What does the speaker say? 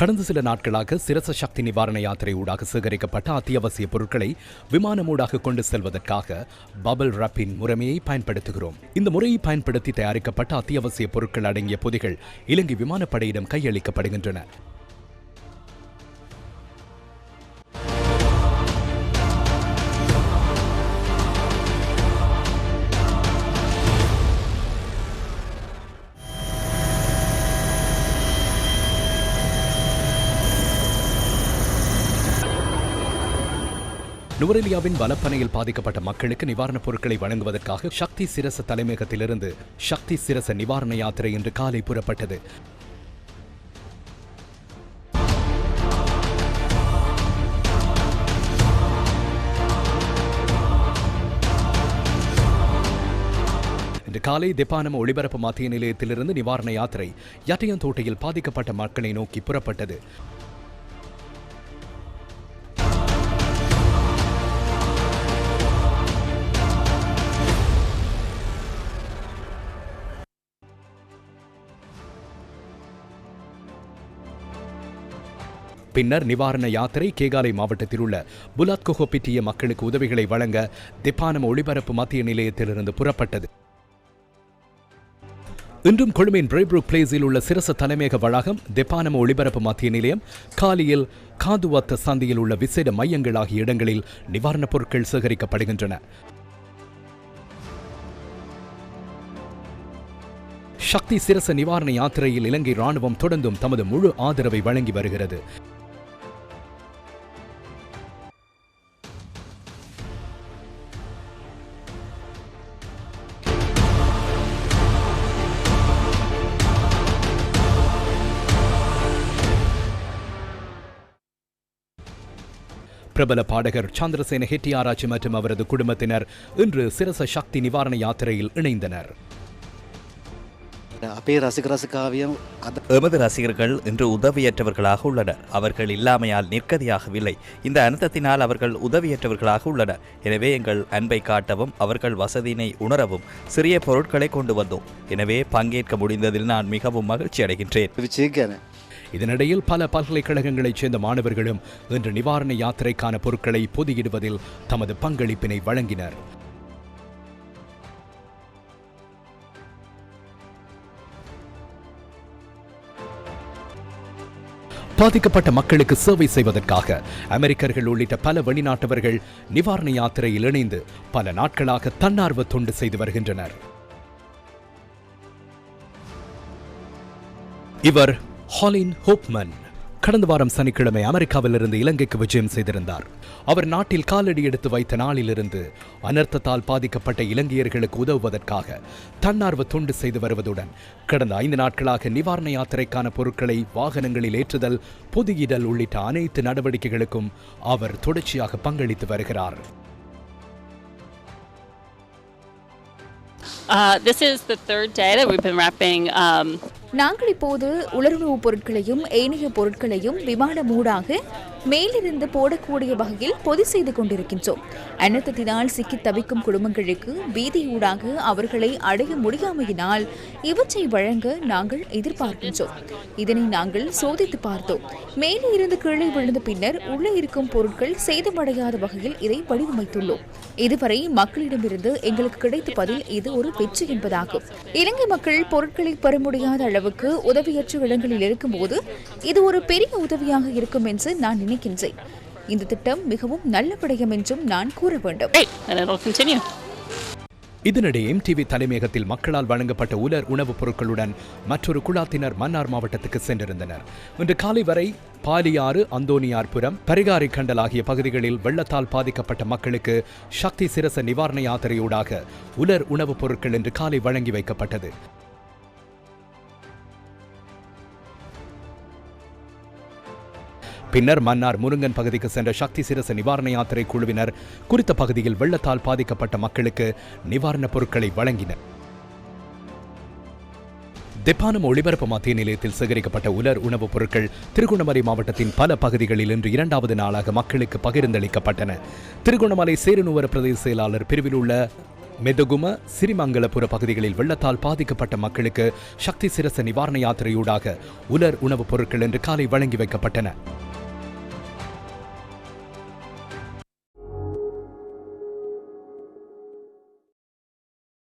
கடந்த சில நாட்களாக சிரச சக்தி நிவாரண யாத்திரை ஊடாக சேகரிக்கப்பட்ட அத்தியாவசிய பொருட்களை விமானமூடாக கொண்டு செல்வதற்காக பபல் ரப்பின் முறைமையை பயன்படுத்துகிறோம். இந்த முறையை பயன்படுத்தி தயாரிக்கப்பட்ட அத்தியாவசிய பொருட்கள் அடங்கிய பொதிகள் இலங்கை விமானப்படையிடம் கையளிக்கப்படுகின்றன. நுவரெலியாவின் வலப்பனையில் பாதிக்கப்பட்ட மக்களுக்கு நிவாரணப் பொருட்களை வழங்குவதற்காக சக்தி சிரச தலைமையகத்திலிருந்து சக்தி சிரச நிவாரண யாத்திரை இன்று காலை புறப்பட்டது. இன்று காலை தெப்பானம ஒளிபரப்பு மத்திய நிலையத்திலிருந்து நிவாரண யாத்திரை யட்டையந்தோட்டையில் பாதிக்கப்பட்ட மக்களை நோக்கி புறப்பட்டது. பின்னர் நிவாரண யாத்திரை கேகாலை மாவட்டத்தில் உள்ள புலாத்கோஹோபிட்டிய மக்களுக்கு உதவிகளை வழங்க திப்பானம் ஒளிபரப்பு மத்திய நிலையத்திலிருந்து புறப்பட்டது. இன்றும் கொழும்பின் பிரைப்ரூக் பிளேஸில் உள்ள சிரச தலைமையக வளாகம் தெப்பானம ஒளிபரப்பு மத்திய நிலையம் காலியில் காதுவத்த சந்தையில் உள்ள விசேட மையங்கள் ஆகிய இடங்களில் நிவாரணப் பொருட்கள் சேகரிக்கப்படுகின்றன. சக்தி சிரச நிவாரண யாத்திரையில் இலங்கை ராணுவம் தொடர்ந்தும் தமது முழு ஆதரவை வழங்கி வருகிறது. பிரபல பாடகர் சந்திரசேன ஹெட்டியாராச்சி மற்றும் அவரது குடும்பத்தினர் இன்று சிரச சக்தி நிவாரண யாத்திரையில் இணைந்தனர். எமது ரசிகர்கள் இன்று உதவியற்றவர்களாக உள்ளனர். அவர்கள் இல்லாமையால் நிற்கதியாகவில்லை. இந்த அனுத்தத்தினால் அவர்கள் உதவியற்றவர்களாக உள்ளனர். எனவே எங்கள் அன்பை காட்டவும் அவர்கள் வசதியினை உணரவும் சிறிய பொருட்களை கொண்டு வந்தோம். எனவே பங்கேற்க முடிந்ததில் நான் மிகவும் மகிழ்ச்சி அடைகின்றேன் இதனிடையில் பல பல்கலைக்கழகங்களைச் சேர்ந்த மாணவர்களும் இன்று நிவாரண யாத்திரைக்கான பொருட்களை பொதியிடுவதில் தமது பங்களிப்பினை வழங்கினர். பாதிக்கப்பட்ட மக்களுக்கு சேவை செய்வதற்காக அமெரிக்கர்கள் உள்ளிட்ட பல வெளிநாட்டவர்கள் நிவாரண யாத்திரையில் இணைந்து பல நாட்களாக தன்னார்வ தொண்டு செய்து வருகின்றனர். இவர் ஹாலின் ஹோப்மன் கடந்த வாரம் சனிக்கிழமை அமெரிக்காவிலிருந்து இலங்கைக்கு விஜயம் செய்திருந்தார். அவர் நாட்டில் காலடி எடுத்து வைத்த நாளிலிருந்து அனர்த்தத்தால் பாதிக்கப்பட்ட இலங்கையர்களுக்கு உதவுவதற்காக தன்னார்வ தொண்டு செய்து வருவதுடன் கடந்த ஐந்து நாட்களாக நிவாரண யாத்திரைக்கான பொருட்களை வாகனங்களில் ஏற்றுதல் பொதியிடல் உள்ளிட்ட அனைத்து நடவடிக்கைகளுக்கும் அவர் தொடர்ச்சியாக பங்களித்து வருகிறார். Uh, this is the third day that we've been wrapping um, நாங்கள் இப்போது உலருணவுப் பொருட்களையும் ஏனைய பொருட்களையும் விமானம் ஊடாக மேலிருந்து போடக்கூடிய வகையில் பொதி செய்து கொண்டிருக்கின்றோம். அனர்த்தத்தினால் சிக்கி தவிக்கும் குடும்பங்களுக்கு வீதியூடாக அவர்களை அடைய முடியாமையினால் இவற்றை வழங்க நாங்கள் எதிர்பார்க்கின்றோம். இதனை நாங்கள் சோதித்து பார்த்தோம். மேலே இருந்து கீழே விழுந்த பின்னர் உள்ளே இருக்கும் பொருட்கள் சேதமடையாத வகையில் இதை வடிவமைத்துள்ளோம். இதுவரை மக்களிடமிருந்து எங்களுக்கு கிடைத்த பதில் இது ஒரு வெற்றி என்பதாகும். இலங்கை மக்கள் பொருட்களை பெற முடியாத அளவுக்கு உதவியற்ற இடங்களில் இருக்கும்போது இது ஒரு பெரிய உதவியாக இருக்கும் என்று நான் நினைக்கின்றேன். இந்த திட்டம் மிகவும் நல்ல விடயம் என்றும் நான் கூற வேண்டும். இதனிடையே எம்டிவி தலைமையகத்தில் மக்களால் வழங்கப்பட்ட உலர் உணவுப் பொருட்களுடன் மற்றொரு குழாத்தினர் மன்னார் மாவட்டத்துக்கு சென்றிருந்தனர். இன்று காலை வரை பாலியாறு அந்தோனியார்புரம் பரிகாரி கண்டல் ஆகிய பகுதிகளில் வெள்ளத்தால் பாதிக்கப்பட்ட மக்களுக்கு சக்தி சிரச நிவாரண யாத்திரையூடாக உலர் உணவுப் பொருட்கள் இன்று காலை வழங்கி வைக்கப்பட்டது. பின்னர் மன்னார் முருங்கன் பகுதிக்கு சென்ற சக்தி சிரச நிவாரண யாத்திரை குழுவினர் குறித்த பகுதியில் வெள்ளத்தால் பாதிக்கப்பட்ட மக்களுக்கு நிவாரணப் பொருட்களை வழங்கினர். தெப்பானம் ஒளிபரப்பு மத்திய நிலையத்தில் சேகரிக்கப்பட்ட உலர் உணவுப் பொருட்கள் திருகோணமலை மாவட்டத்தின் பல பகுதிகளில் இன்று இரண்டாவது நாளாக மக்களுக்கு பகிர்ந்தளிக்கப்பட்டன. திருகோணமலை சேருநுவர பிரதேச செயலாளர் பிரிவில் உள்ள மெதுகும சிறிமங்கலபுர பகுதிகளில் வெள்ளத்தால் பாதிக்கப்பட்ட மக்களுக்கு சக்தி சிரச நிவாரண யாத்திரையூடாக உலர் உணவுப் பொருட்கள் இன்று காலை வழங்கி வைக்கப்பட்டன.